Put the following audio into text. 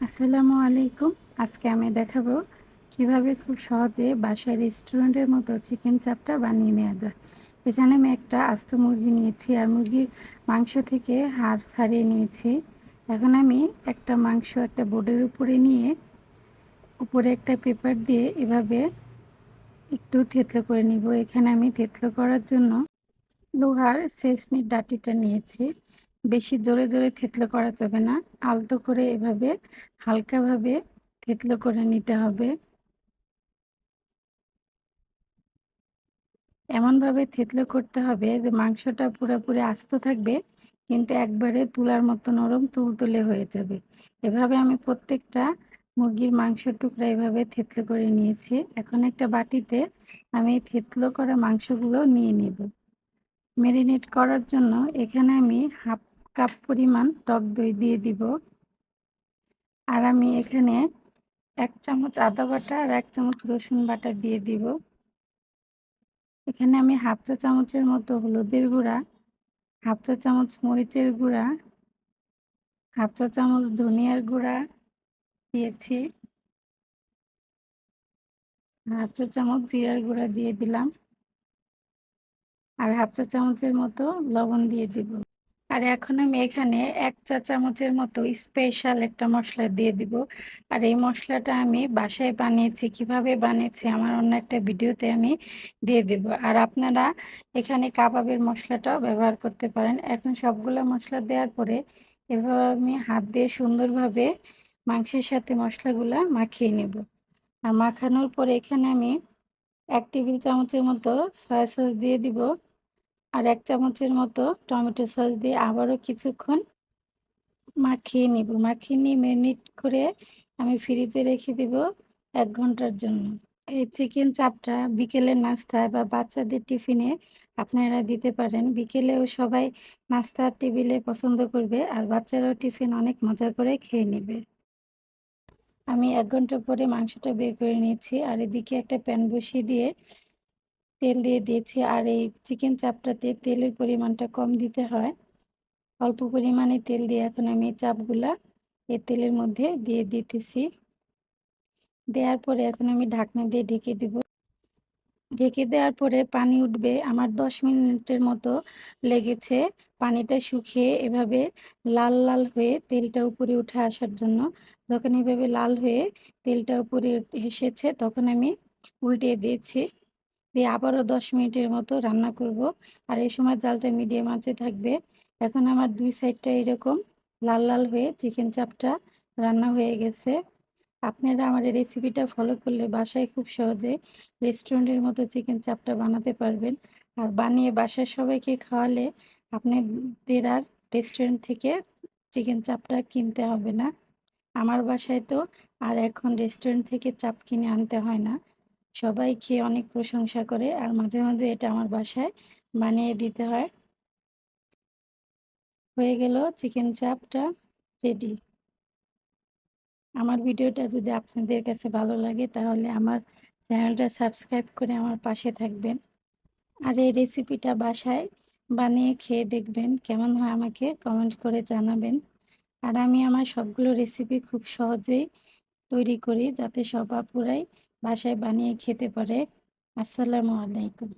আসসালামু আলাইকুম। আজকে আমি দেখাবো কীভাবে খুব সহজে বাসায় রেস্টুরেন্টের মতো চিকেন চাপটা বানিয়ে নেওয়া যায়। এখানে আমি একটা আস্ত মুরগি নিয়েছি আর মুরগির মাংস থেকে হাড় ছাড়িয়ে নিয়েছি। এখন আমি একটা মাংস একটা বোর্ডের উপরে নিয়ে উপরে একটা পেপার দিয়ে এভাবে একটু থেতলো করে নিব। এখানে আমি থেতলো করার জন্য লোহার সেসনির ডাটিটা নিয়েছি। বেশি জোরে জোরে থেতলো করা যাবে না। আলতো করে এভাবে হালকাভাবে থেতলো করে নিতে হবে। এমনভাবে থেতলো করতে হবে যে মাংসটা পুরোপুরি আস্ত থাকবে, কিন্তু একবারে তুলার মতো নরম তুলতুলে হয়ে যাবে। এভাবে আমি প্রত্যেকটা মুরগির মাংসের টুকরা এভাবে থেতলো করে নিয়েছি। এখন একটা বাটিতে আমি থেতলো করা মাংসগুলো নিয়ে নেব। ম্যারিনেট করার জন্য এখানে আমি হাফ কাপ পরিমাণ টক দই দিয়ে দিব। আর আমি এখানে এক চামচ আদা বাটা আর এক চামচ রসুন বাটা দিয়ে দিব। এখানে আমি হাফ চা চামচের মতো হলুদের গুঁড়া, হাফ চা চামচ মরিচের গুঁড়া, হাফ চা চামচ ধনিয়ার গুঁড়া দিয়েছি। হাফ চা চামচ জিরার গুঁড়া দিয়ে দিলাম। আর হাফ চা চামচের মতো লবণ দিয়ে দিব। আর এখন আমি এখানে এক চা চামচের মতো স্পেশাল একটা মশলা দিয়ে দিব। আর এই মশলাটা আমি বাসায় বানিয়েছি, কীভাবে বানিয়েছি আমার অন্য একটা ভিডিওতে আমি দিয়ে দেব। আর আপনারা এখানে কাবাবের মশলাটাও ব্যবহার করতে পারেন। এখন সবগুলো মশলা দেওয়ার পরে এভাবে আমি হাত দিয়ে সুন্দরভাবে মাংসের সাথে মশলাগুলা মাখিয়ে নেব। আর মাখানোর পরে এখানে আমি এক টেবিল চামচের মতো সয়া সস দিয়ে দিব। আর এক চামচের মতো টমেটো সস দিয়ে আবারও কিছুক্ষণ মাখিয়ে নিব। মাখিয়ে নিয়ে ম্যারিনেট করে আমি ফ্রিজে রেখে দিব এক ঘণ্টার জন্য। এই চিকেন চাপটা বিকেলের নাস্তায় বা বাচ্চাদের টিফিনে আপনারা দিতে পারেন। বিকেলেও সবাই নাস্তার টেবিলে পছন্দ করবে আর বাচ্চারাও টিফিন অনেক মজা করে খেয়ে নেবে। আমি এক ঘণ্টা পরে মাংসটা বের করে নিয়েছি আর এদিকে একটা প্যান বসিয়ে দিয়ে তেল দিয়ে দিয়েছি আর এই চিকেন চাপটাতে তেলের পরিমাণটা কম দিতে হয়। অল্প পরিমাণে তেল দিয়ে এখন আমি চাপগুলা এই তেলের মধ্যে দিয়ে দিতেছি। দেওয়ার পরে এখন আমি ঢাকনা দিয়ে ঢেকে দিব। ঢেকে দেওয়ার পরে পানি উঠবে, আমার দশ মিনিটের মতো লেগেছে পানিটা শুকিয়ে এভাবে লাল লাল হয়ে তেলটা উপরে উঠে আসার জন্য। যখন এভাবে লাল হয়ে তেলটা উপরে এসেছে তখন আমি উল্টে দিয়েছি। দিয়ে আবারও দশ মিনিটের মতো রান্না করব। আর এই সময় জালটা মিডিয়াম আঁচে থাকবে। এখন আমার দুই সাইডটা এরকম লাল লাল হয়ে চিকেন চাপটা রান্না হয়ে গেছে। আপনারা আমার এই রেসিপিটা ফলো করলে বাসায় খুব সহজে রেস্টুরেন্টের মতো চিকেন চাপটা বানাতে পারবেন। আর বানিয়ে বাসায় সবাইকে খাওয়ালে আপনাদের আর রেস্টুরেন্ট থেকে চিকেন চাপটা কিনতে হবে না। আমার বাসায় তো আর এখন রেস্টুরেন্ট থেকে চাপ কিনে আনতে হয় না। সবাই খেয়ে অনেক প্রশংসা করে আর মাঝে মাঝে এটা আমার বাসায় বানিয়ে দিতে হয়। হয়ে গেল চিকেন চাপটা রেডি আমার ভিডিওটা যদি আপনাদের কাছে ভালো লাগে তাহলে আমার চ্যানেলটা সাবস্ক্রাইব করে আমার পাশে থাকবেন। আর এই রেসিপিটা বাসায় বানিয়ে খেয়ে দেখবেন কেমন হয় আমাকে কমেন্ট করে জানাবেন। আর আমি আমার সবগুলো রেসিপি খুব সহজেই তৈরি করি যাতে সব আপুরাই বাসায় বানিয়ে খেতে পারে। আসসালামু আলাইকুম।